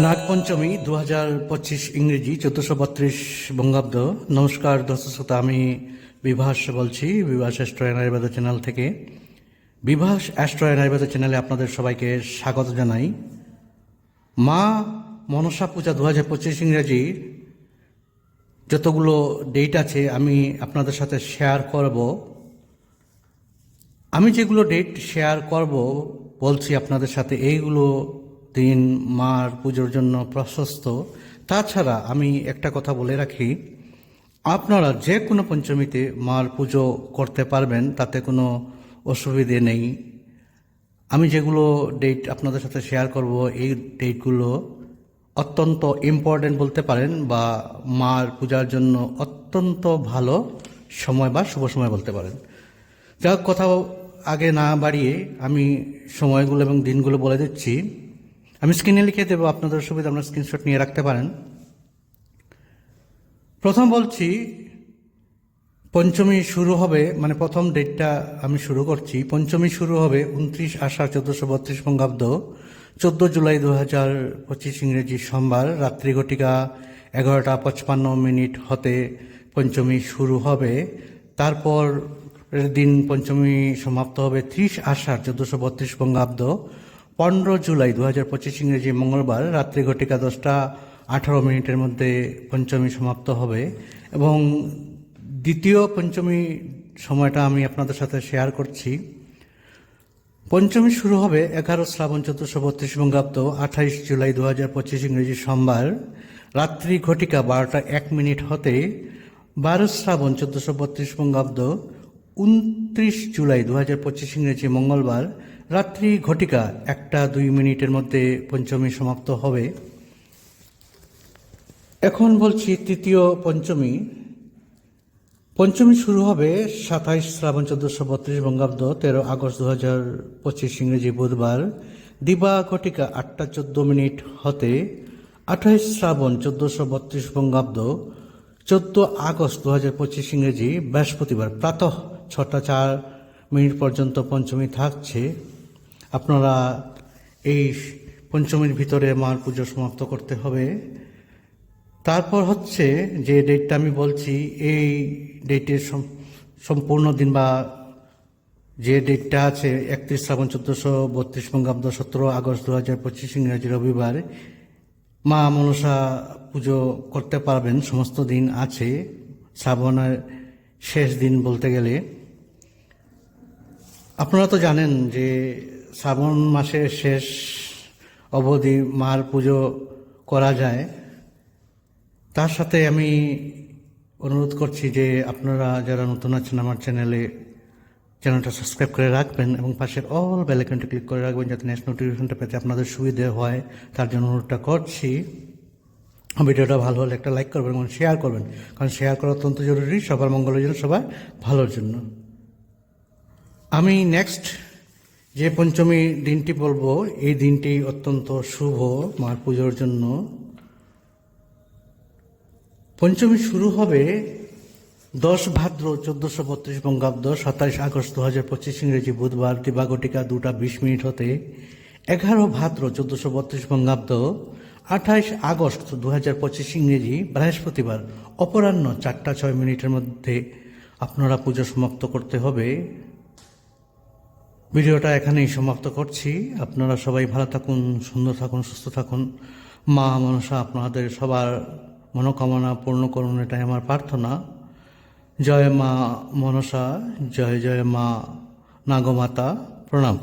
নাগপঞ্চমী দু হাজার পঁচিশ ইংরেজি চোদ্দশো বত্রিশ বঙ্গাব্দ। নমস্কার দর্শক শ্রোতা, আমি বিভাস বলছি, বিভাস অ্যাস্ট্রো আয়ুর্বেদ চ্যানেল থেকে। বিভাস অ্যাস্ট্রো আয়ুর্বেদ চ্যানেলে আপনাদের সবাইকে স্বাগত জানাই। মা মনসা পূজা দু হাজার পঁচিশ ইংরেজি যতগুলো ডেট আছে আমি আপনাদের সাথে শেয়ার করব। আমি যেগুলো ডেট শেয়ার করব বলছি আপনাদের সাথে, এইগুলো দিন মার পুজোর জন্য প্রশস্ত। তাছাড়া আমি একটা কথা বলে রাখি, আপনারা যে কোনো পঞ্চমীতে মার পুজো করতে পারবেন, তাতে কোনো অসুবিধে নেই। আমি যেগুলো ডেট আপনাদের সাথে শেয়ার করব, এই ডেটগুলো অত্যন্ত ইম্পর্টেন্ট বলতে পারেন বা মার পূজার জন্য অত্যন্ত ভালো সময় বা শুভ সময় বলতে পারেন। যা কথা আগে না বাড়িয়ে আমি সময়গুলো এবং দিনগুলো বলে দিচ্ছি। আমি স্ক্রিনে লিখে দেবো, আপনাদের সুবিধা আপনার স্ক্রিনশট নিয়ে রাখতে পারেন। প্রথম বলছি, পঞ্চমী শুরু হবে মানে প্রথম ডেটটা আমি শুরু করছি। পঞ্চমী শুরু হবে উনত্রিশ আষাঢ় চোদ্দশো বত্রিশ বঙ্গাব্দ, চোদ্দ জুলাই দু হাজার পঁচিশ ইংরেজি সোমবার, রাত্রি ঘটিকা এগারোটা পঁচপান্ন মিনিট হতে পঞ্চমী শুরু হবে। তারপর দিন পঞ্চমী সমাপ্ত হবে ত্রিশ আষাঢ় চোদ্দশো বত্রিশ বঙ্গাব্দ পনেরো জুলাই দু হাজার পঁচিশ ইংরেজি মঙ্গলবার, রাত্রি ঘটিকা দশটা আঠারো মিনিটের মধ্যে পঞ্চমী সমাপ্ত হবে এবং দ্বিতীয় পঞ্চমী সময়টা আমি আপনাদের সাথে শেয়ার করছি। পঞ্চমী শুরু হবে এগারো শ্রাবণ চোদ্দশো বত্রিশ বঙ্গাব্দ আঠাইশ জুলাই দু হাজার পঁচিশ ইংরেজি সোমবার, রাত্রি ঘটিকা বারোটা এক মিনিট হতে বারো শ্রাবণ চোদ্দশো বত্রিশ বঙ্গাব্দ উনত্রিশ জুলাই দু হাজার পঁচিশ ইংরেজি মঙ্গলবার রাত্রি ঘটিকা একটা দুই মিনিটের মধ্যে পঞ্চমী সমাপ্ত হবে। এখন বলছি তৃতীয় পঞ্চমী। পঞ্চমী শুরু হবে সাতাইশ শ্রাবণ চোদ্দশো বত্রিশ বঙ্গাব্দ তেরো আগস্ট দু হাজার পঁচিশ ইংরেজি বুধবার। দিবা ঘটিকা আটটা চোদ্দ মিনিট হতে আঠাইশ শ্রাবণ চোদ্দশো বত্রিশ বঙ্গাব্দ চোদ্দ আগস্ট দু হাজার পঁচিশ ইংরেজি বৃহস্পতিবার। প্রাতঃ ছটা চার মিনিট পর্যন্ত পঞ্চমী থাকছে। আপনারা এই পঞ্চমীর ভিতরে মার পুজো সমাপ্ত করতে হবে। তারপর হচ্ছে যে ডেটটা আমি বলছি, এই ডেটের সম্পূর্ণ দিন বা যে ডেটটা আছে, একত্রিশ শ্রাবণ চোদ্দশো, বত্রিশ বঙ্গাব্দ, সতেরো আগস্ট দু হাজার পঁচিশ ইংরাজি রবিবার, মা মনসা পুজো করতে পারবেন। সমস্ত দিন আছে, শ্রাবণের শেষ দিন বলতে গেলে। আপনারা তো জানেন যে শ্রাবণ মাসের শেষ অবধি মার পুজো করা যায়। তার সাথে আমি অনুরোধ করছি যে আপনারা যারা নতুন আছেন আমার চ্যানেলে, চ্যানেলটা সাবস্ক্রাইব করে রাখবেন এবং পাশের অল বেলাইকনটা ক্লিক করে রাখবেন যাতে নেক্সট নোটিফিকেশনটা পেতে আপনাদের সুবিধে হয়। তার জন্য অনুরোধটা করছি। ভিডিওটা ভালো হলে একটা লাইক করবেন এবং শেয়ার করবেন। কারণ শেয়ার করা অত্যন্ত জরুরি। সবার মঙ্গলের জন্য, সবার ভালোর জন্য। আমি নেক্সট যে পঞ্চমী দিনটি বলব, এই দিনটি অত্যন্ত শুভ মার পুজোর জন্য। পঞ্চমী শুরু হবে দশ ভাদ্র চোদ্দশো বত্রিশ বঙ্গাব্দ সাতাইশ আগস্ট দু হাজার পঁচিশ ইংরেজি বুধবার দিবাগটিকা দুটা বিশ মিনিট হতে এগারো ভাদ্র চোদ্দশো বত্রিশ বঙ্গাব্দ আঠাইশ আগস্ট দু হাজার পঁচিশ ইংরেজি বৃহস্পতিবার, অপরাহ্ন চারটা ছয় মিনিটের মধ্যে আপনারা পুজো সমাপ্ত করতে হবে। ভিডিওটা এখানেই সমাপ্ত করছি। আপনারা সবাই ভালো থাকুন, সুন্দর থাকুন, সুস্থ থাকুন। মা, মনসা, আপনাদের সবার মনোকামনা পূর্ণ করুন, এটাই আমার প্রার্থনা। জয় মা মনসা, জয় জয় মা নাগমাতা, প্রণাম।